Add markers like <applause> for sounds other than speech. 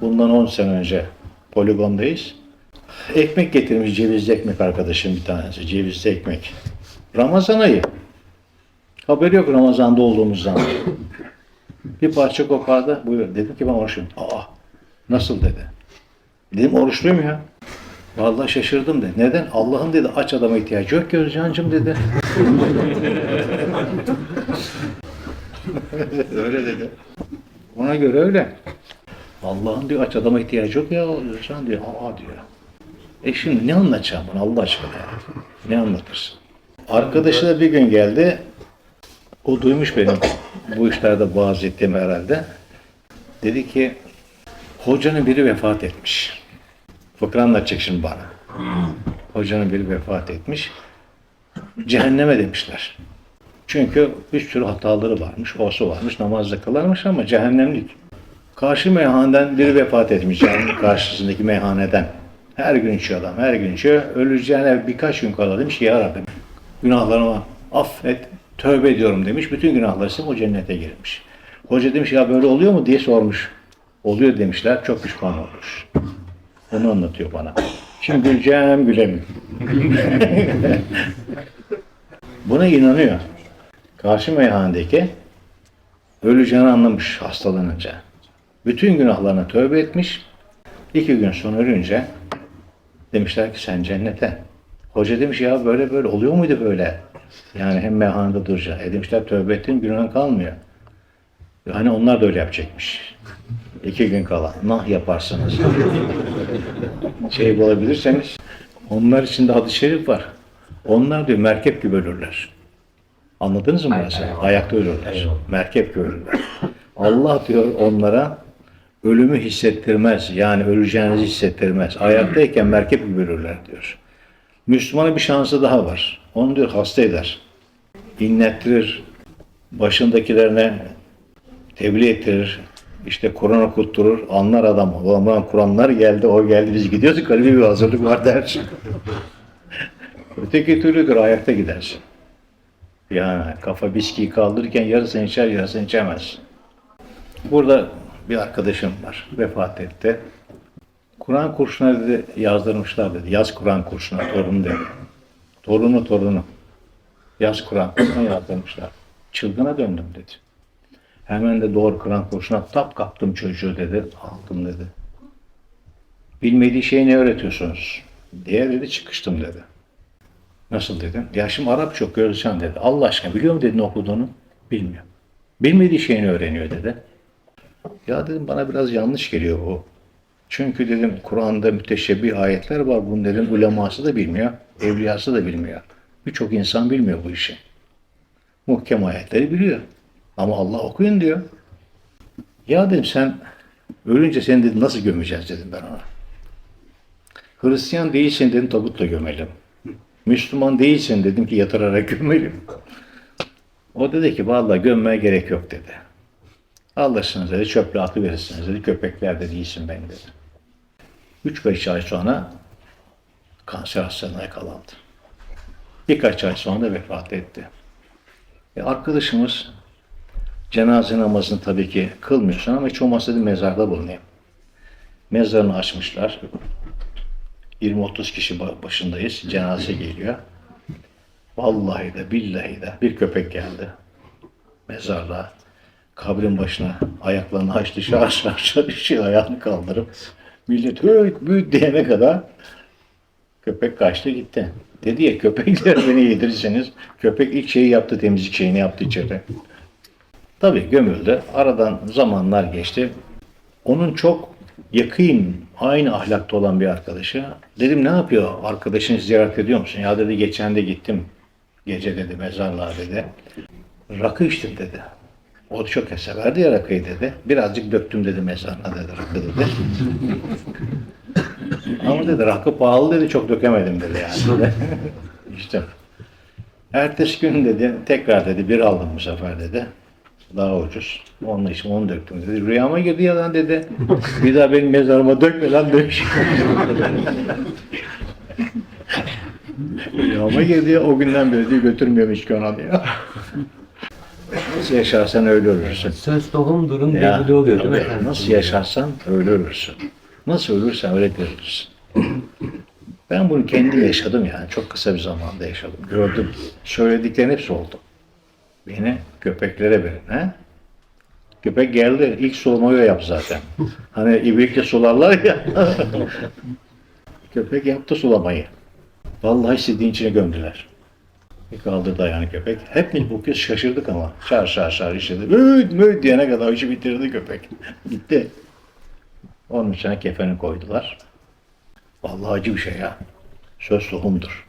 Bundan 10 sene önce poligondayız. Ekmek getirmiş cevizli ekmek arkadaşım bir tanesi. Cevizli ekmek. Ramazan ayı. Haberi yok Ramazan'da olduğumuzdan. bir parça kopardı. Buyur. Dedim ki ben oruçluyum. Aa nasıl dedi. Dedim oruçluyum ya. Vallahi şaşırdım dedi. Neden? Allah'ın dedi aç adama ihtiyacı yok ki Özcan'cığım dedi. <laughs> öyle dedi. Ona göre öyle. Allah'ın diyor aç adama ihtiyacı yok ya Özcan diyor. Aa diyor. E şimdi ne anlatacağım bunu Allah aşkına ya? Ne anlatırsın? Arkadaşı da bir gün geldi. O duymuş benim bu işlerde vaaz ettiğimi herhalde. Dedi ki hocanın biri vefat etmiş. Fıkra anlatacak şimdi bana. Hocanın biri vefat etmiş. Cehenneme demişler. Çünkü bir sürü hataları varmış, osu varmış, namazda kılarmış ama cehennemlik. Karşı meyhaneden biri vefat etmiş, caminin <laughs> karşısındaki meyhaneden. Her gün içiyor adam, her gün içiyor. Öleceğine birkaç gün kala demiş ki ya Rabbi günahlarımı affet, tövbe ediyorum demiş. Bütün günahları silip o cennete girmiş. Hoca demiş ya böyle oluyor mu diye sormuş. Oluyor demişler, çok pişman olmuş. Onu anlatıyor bana. Şimdi güleceğim gülemiyorum. <laughs> Buna inanıyor. Karşı meyhanedeki öleceğini anlamış hastalanınca. Bütün günahlarına tövbe etmiş. İki gün sonra ölünce demişler ki sen cennete. Hoca demiş ya böyle böyle oluyor muydu böyle? Yani hem meyhanede duracak. E demişler tövbe ettin günahın kalmıyor. Hani onlar da öyle yapacakmış. İki gün kala. Nah yaparsınız. şey bulabilirseniz. Onlar için de hadis-i şerif var. Onlar diyor merkep gibi ölürler. Anladınız mı burası? Ayakta ölürler. Merkep gibi ölürler. Allah diyor onlara ölümü hissettirmez. Yani öleceğinizi hissettirmez. Ayaktayken merkep gibi ölürler diyor. Müslümana bir şansı daha var. Onu diyor hasta eder. İnlettirir. Başındakilerine tebliğ ettirir. İşte Kur'an okutturur. Anlar adam. Ulan Kur'anlar geldi, o geldi. Biz gidiyoruz. Kalbi bir hazırlık var der. <laughs> Öteki türlüdür. Ayakta gidersin. Yani kafa biskiyi kaldırırken yarısını içer, yarısını içemez. Burada bir arkadaşım var. Vefat etti. Kur'an kursuna dedi yazdırmışlar dedi. Yaz Kur'an kursuna torunu dedi. Torunu torunu. Yaz Kur'an kursuna yazdırmışlar. Çılgına döndüm dedi. Hemen de doğru Kur'an kursuna tap kaptım çocuğu dedi. Aldım dedi. Bilmediği şeyi ne öğretiyorsunuz? diye dedi çıkıştım dedi. Nasıl dedim? Ya şimdi Arap çok göreceğim dedi. Allah aşkına biliyor mu dedi ne okuduğunu? Bilmiyor. Bilmediği şeyini öğreniyor dedi. Ya dedim bana biraz yanlış geliyor bu. Çünkü dedim Kur'an'da müteşebbih ayetler var. Bunun dedim uleması da bilmiyor. Evliyası da bilmiyor. Birçok insan bilmiyor bu işi. Muhkem ayetleri biliyor. Ama Allah okuyun diyor. Ya dedim sen ölünce seni dedim nasıl gömeceğiz dedim ben ona. Hristiyan değilsin dedim tabutla gömelim. Müslüman değilsin dedim ki yatırarak gömelim. O dedi ki vallahi gömmeye gerek yok dedi. Alırsınız dedi çöple atı verirsiniz dedi köpekler de değilsin ben dedi. Üç beş ay sonra kanser hastalığına yakalandı. Birkaç ay sonra da vefat etti. E arkadaşımız cenaze namazını tabii ki kılmıyorsun ama hiç olmazsa dedi mezarda bulunayım. Mezarını açmışlar. 20-30 kişi ba- başındayız. Cenaze geliyor. Vallahi de billahi de bir köpek geldi. Mezarlığa. Kabrin başına ayaklarını açtı. Şar şar şar işi ayağını kaldırıp millet höyt büyük diyene kadar köpek kaçtı gitti. Dedi ya köpekler beni yedirirseniz köpek ilk şeyi yaptı temizlik şeyini yaptı içeri. Tabii gömüldü. Aradan zamanlar geçti. Onun çok yakın, aynı ahlakta olan bir arkadaşı. Dedim ne yapıyor? Arkadaşını ziyaret ediyor musun? Ya dedi geçen de gittim. Gece dedi mezarlığa dedi. Rakı içtim dedi. O çok severdi ya rakıyı dedi. Birazcık döktüm dedi mezarına dedi rakı dedi. <laughs> Ama dedi rakı pahalı dedi çok dökemedim dedi yani. <laughs> İşte. Ertesi gün dedi tekrar dedi bir aldım bu sefer dedi. Daha ucuz. Onun için onu döktüm dedi. Rüyama girdi ya lan dedi. <laughs> Bir daha benim mezarıma dökme lan demiş. Rüyama girdi ya o günden beri diyor götürmüyorum hiç ona diyor. Nasıl yaşarsan öyle ölürsün. Söz tohum durum Ya, belli oluyor değil mi efendim? Nasıl yaşarsan öyle ölürsün. Nasıl ölürsen öyle dirilirsin. Ben bunu kendim yaşadım yani. Çok kısa bir zamanda yaşadım. Gördüm. Söylediklerin hepsi oldu. Beni köpeklere verin. He? Köpek geldi. ilk sulamayı yap zaten. Hani ibrikle sularlar ya. <laughs> Köpek yaptı sulamayı. Vallahi istediğin içine gömdüler. Bir kaldırdı ayağını köpek. Hep bu kez şaşırdık ama. Şar şar şar işledi. Müt müt diyene kadar işi bitirdi köpek. <laughs> Gitti. Onun içine kefeni koydular. Vallahi acı bir şey ya. Söz tohumdur.